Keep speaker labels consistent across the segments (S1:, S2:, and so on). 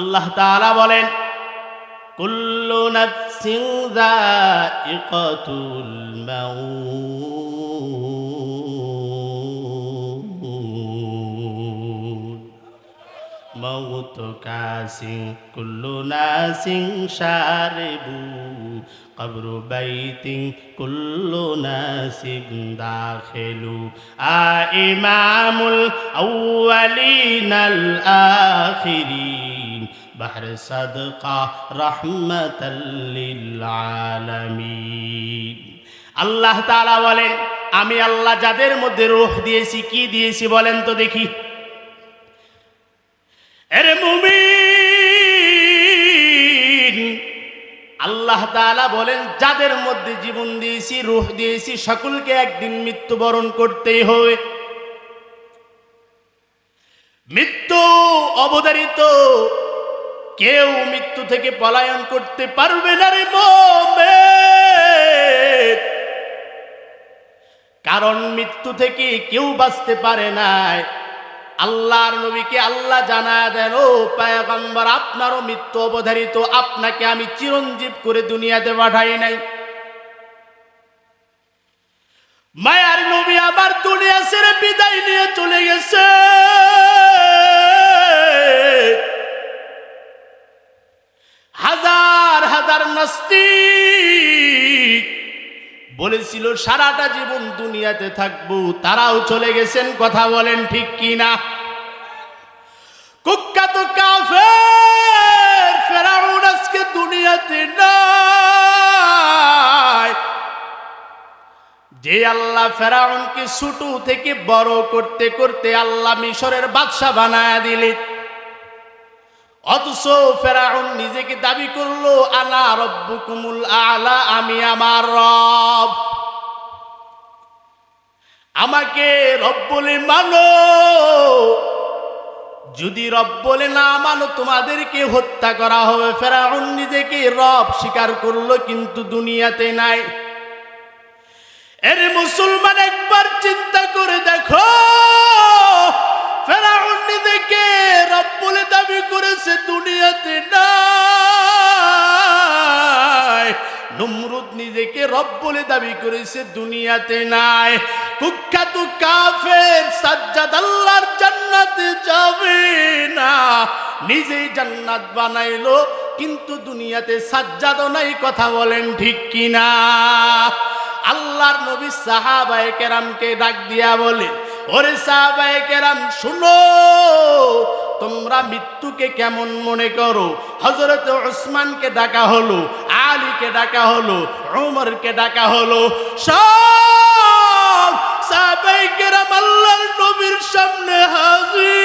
S1: আল্লাহ তাআলা বলেন, কুল্লু নাফসিন যায়িকাতুল মাউত। মৌত কাসি, কুল্লু নাসিং শারিবু কবরু বাইতিং কুল্লু নাসিং দাখিলু। আ ইমামুল আউয়ালিনাল আখিরিন। বাহর সাদকা রহমতাল্লিল আলামিন আল্লাহ তাআলা বলেন, আমি আল্লাহ যাদের মধ্যে রূহ দিয়েছি, কি দিয়েছি বলেন তো দেখি। এরে মুমিন। আল্লাহ তাআলা বলেন, যাদের মধ্যে জীবন দিয়েছি, রূহ দিয়েছি, সকলকে একদিন মৃত্যুবরণ করতেই হবে। মৃত্যু অবধারিত কেউ মৃত্যু থেকে পলায়ন করতে পারবে না রে মোমেন। কারণ মৃত্যু থেকে কেউ বাঁচতে পারে নাই। আল্লাহর নবীকে আল্লাহ জানা দেন, ও পায়গম্বর, আপনারও মৃত্যু অবধারিত। আপনাকে আমি চিরঞ্জীব করে দুনিয়াতে পাঠাই নাই। মায়ার নবী আমার দুনিয়া ছেড়ে বিদায় নিয়ে চলে গেছে। হাজার হাজার নাস্তিক বলেছিল, সারাটা জীবন দুনিয়াতে থাকব, তারাও চলে গেছেন, কথা বলেন ঠিক কি না কুখ্যাত ফেরাউন আজকে দুনিয়াতে নাই। যে আল্লাহ ফেরাউনকে ছোট থেকে বড় করতে করতে আল্লাহ মিশরের বাদশা বানায় দিলেন। অথচ ফেরাউন নিজেকে দাবি করল আনা রব্বুকুমুল আলা, আমি আমার রব। আমাকে রব বলে মানো, যদি রব বলে না মানো, তোমাদেরকে হত্যা করা হবে। ফেরাউন নিজেকে রব স্বীকার করল, কিন্তু দুনিয়াতে নাই। এর মুসলমান একবার চিন্তা করে দেখো দুনিয়াতে নাই। নমরুদ নিজেকে রব বলে দাবি করেছে, দুনিয়াতে নাই। কাফের সাজ্জাদ আল্লাহর জান্নাতে যাবে না। নিজেই জান্নাত বানাইলো, কিন্তু দুনিয়াতে সাজ্জাদও নাই, কথা বলেন ঠিক কিনা? আল্লাহর নবী সাহাবায়ে কেরামকে ডাক দিয়া বলে ওরে সাহাবায়ে কেরাম, শুনো তোমরা মৃত্যুকে কেমন মনে করো? হজরত ওসমানকে ডাকা হলো, আলীকে ডাকা হলো, উমরকে ডাকা হলো। সব সাহাবায়ে কেরাম আল্লাহর নবীর সামনে হাজির।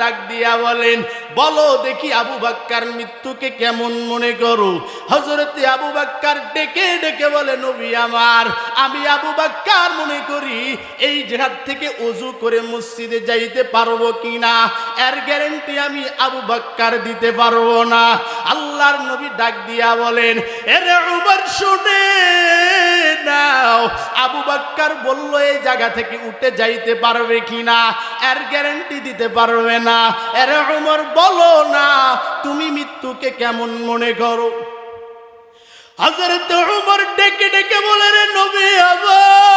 S1: ডাক দিয়া বলেন, বলো দেখি আবু বাক্কার মৃত্যুকে কেমন মনে করো? হজরতে আবু বাক্কার ডেকে ডেকে বলে, নবী আমার, আমি আবু বাক্কার মনে করি, এই জেহাদ থেকে অজু করে মসজিদে যাইতে পারব কিনা? এর গ্যারেন্টি আমি আবু বাক্কার দিতে পারব না। আল্লাহর নবী ডাক দিয়া বলেন, এরে উমর, শুনে নাও, আবু বাক্কার বলল, এই জায়গা থেকে উঠে যাইতে পারবে কিনা? এর গ্যারেন্টি দিতে পারবে না। এর উমর, বলো না, তুমি মৃত্যুকে কেমন মনে করো? হজরত উমর ডেকে ডেকে বলে, রে নবী আবার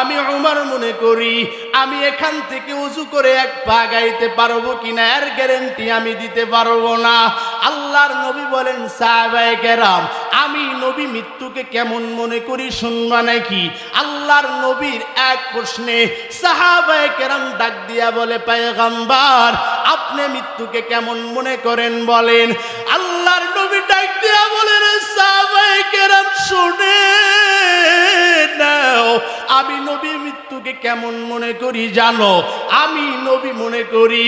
S1: আমি উমর মনে করি, আমি এখান থেকে উজু করে এক পা গাইতে পারব কিনা? এর গ্যারেন্টি আমি দিতে পারব না। আল্লাহর নবী বলেন, সাহাবায়ে কেরাম, আমি নবী মৃত্যুকে কেমন মনে করি শুনবা নাকি? আল্লাহর নবীর এক প্রশ্নে সাহাবায়ে কেরাম ডাক দিয়া বলে, পায়গাম্বার, আপনি মৃত্যুকে কেমন মনে করেন? বলেন, আল্লাহর নবী ডাক দিয়া বলেন সাহাবায়ে কেরাম শুনে নাও। আমি নবী মৃত্যুকে কেমন মনে করি জানো? আমি নবী মনে করি,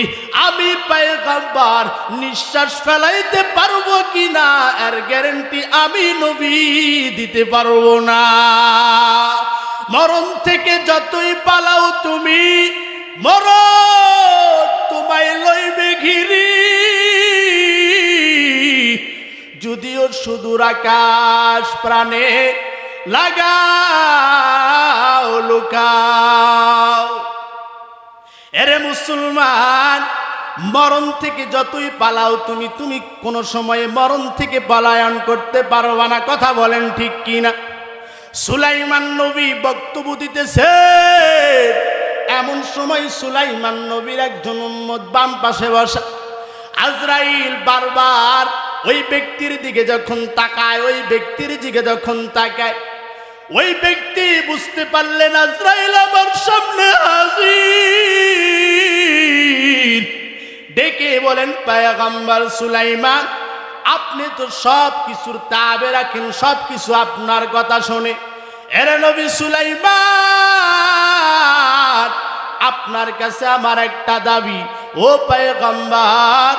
S1: আমি পায়গাম্বার নিঃশ্বাস ফেলাইতে পারব কি না এর গ্যারেন্টি আমি নবী দিতে পারব না। মরণ থেকে যতই পালাও তুমি, মরণ তোমায় লইবে ঘিরি। যদিও সুদূর আকাশ প্রাণে লাগাও, লুকাও। এরে মুসলমান, মরণ থেকে যতই পালাও তুমি তুমি কোনো সময়ে মরণ থেকে পলায়ন করতে পারবা না। কথা বলেন ঠিক কি না সুলাইমান নবী বক্তব্য দিতেছে, এমন সময় সুলাইমান নবীর একজন উম্মত বাম পাশে বসা। আজরাইল বারবার ওই ব্যক্তির দিকে যখন তাকায়, ওই ব্যক্তির দিকে যখন তাকায় ওই ব্যক্তি বুঝতে পারলেন আজরাইল আমার সামনে হাজির। ডেকে বলেন, পায়াগাম্বার সুলাইমান, আপনি তো সব কিছুর তাবে রাখেন সব কিছু আপনার কথা শোনে। এরে নবী সুলাইমান, আপনার কাছে আমার একটা দাবি, ও পায়গম্বার,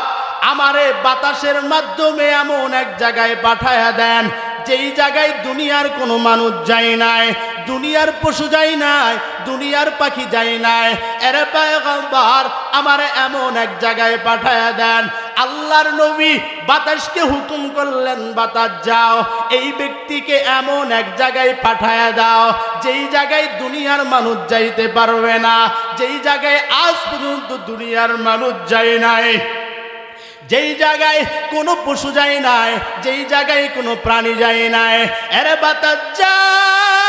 S1: আমারে বাতাসের মাধ্যমে এমন এক জায়গায় পাঠায়া দেন যেই জায়গায় দুনিয়ার কোনো মানুষ যায় নাই, দুনিয়ার পশু যায় নাই, দুনিয়ার পাখি যায় নাই, এরে পায়গম্বার, আমার এমন এক জায়গায় পাঠায়া দেন। আল্লাহর নবী বাতাসকে হুকুম করলেন, বাতাস যাও, এই ব্যক্তিকে এমন এক জায়গায় পাঠায়া দাও, যেই জায়গায় দুনিয়ার মানুষ যাইতে পারবে না, যেই জায়গায় আজ পর্যন্ত দুনিয়ার মানুষ যায় নাই। যেই জায়গায় কোনো পশু যায় নাই, যেই জায়গায় কোনো প্রাণী যায় নাই, এরে বাতাস যাও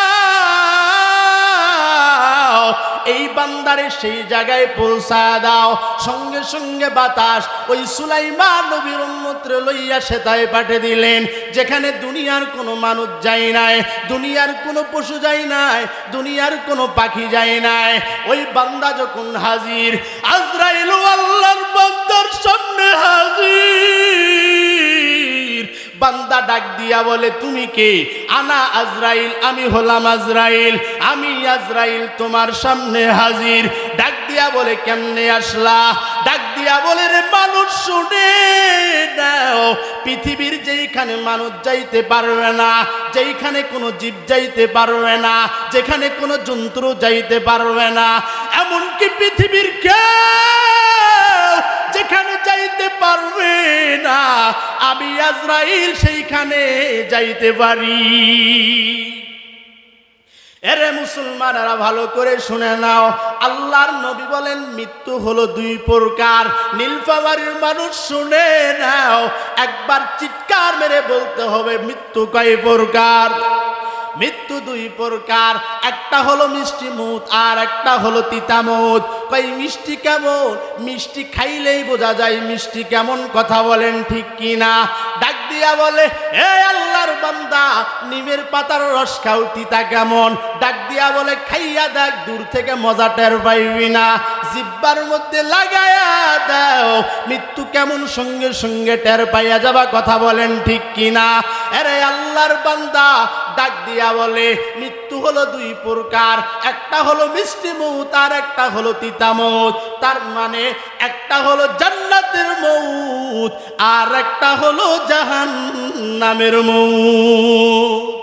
S1: এই বান্দারে সেই জায়গায় পৌঁছা দাও। সঙ্গে সঙ্গে বাতাস ওই সুলাইমান নবীর উন্মত্রে লইয়া সেতায় পাঠে দিলেন। যেখানে দুনিয়ার কোনো মানুষ যায় নাই, দুনিয়ার কোনো পশু যায় নাই, দুনিয়ার কোনো পাখি যায় নাই। ওই বান্দা যখন হাজির, আজরাইল আল্লাহর বান্দার সামনে হাজির। বান্দা ডাক দিয়া বলে, তুমি কে? আনা আজরাইল, আমি হলাম আজরাইল, আমি আজরাইল তোমার সামনে হাজির। ডাক দিয়া বলে, কেমনে আসলা? ডাক দিয়া বলে, রে মানুষ, শুনে নাও, পৃথিবীর যেইখানে মানুষ যাইতে পারবে না, যেইখানে কোনো জীব যাইতে পারবে না, যেখানে কোনো যন্ত্র যাইতে পারবে না, এমনকি পৃথিবীর কেউ যেখানে যাইতে পারবে না। আমি আজরাইল সেইখানে যাইতে পারি। এরে মুসলমানেরা ভালো করে শুনে নাও, আল্লাহর নবী বলেন, মৃত্যু হলো দুই প্রকার। নীলফামারির মানুষ শুনে নাও, একবার চিৎকার মেরে বলতে হবে, মৃত্যু কয় প্রকার? মৃত্যু দুই প্রকার। একটা হলো মিষ্টি মুত আর একটা হলো তিতা মুত কই মিষ্টি কেমন? মিষ্টি খাইলেই বোঝা যায় মিষ্টি কেমন কথা বলেন ঠিক কি না ডাক দিয়া বলে, এ আল্লাহর বান্দা, নিমের পাতার রস খাও, তিতা কেমন? ডাক দিয়া বলে, খাইয়া দেখ, দূর থেকে মজা টের পাইবি না। জিব্বার মধ্যে লাগায়া দাও, মৃত্যু কেমন সঙ্গে সঙ্গে টের পাইয়া যাবা কথা বলেন ঠিক কি না আরে আল্লাহর বান্দা ডাক দিয়া বলে, মৃত্যু হলো দুই প্রকার। একটা হলো মিষ্টি মৌত, আর একটা হলো তিতা মৌত। তার মানে একটা হলো জান্নাতের মৌত, আর একটা হলো জাহান নামের মৌত।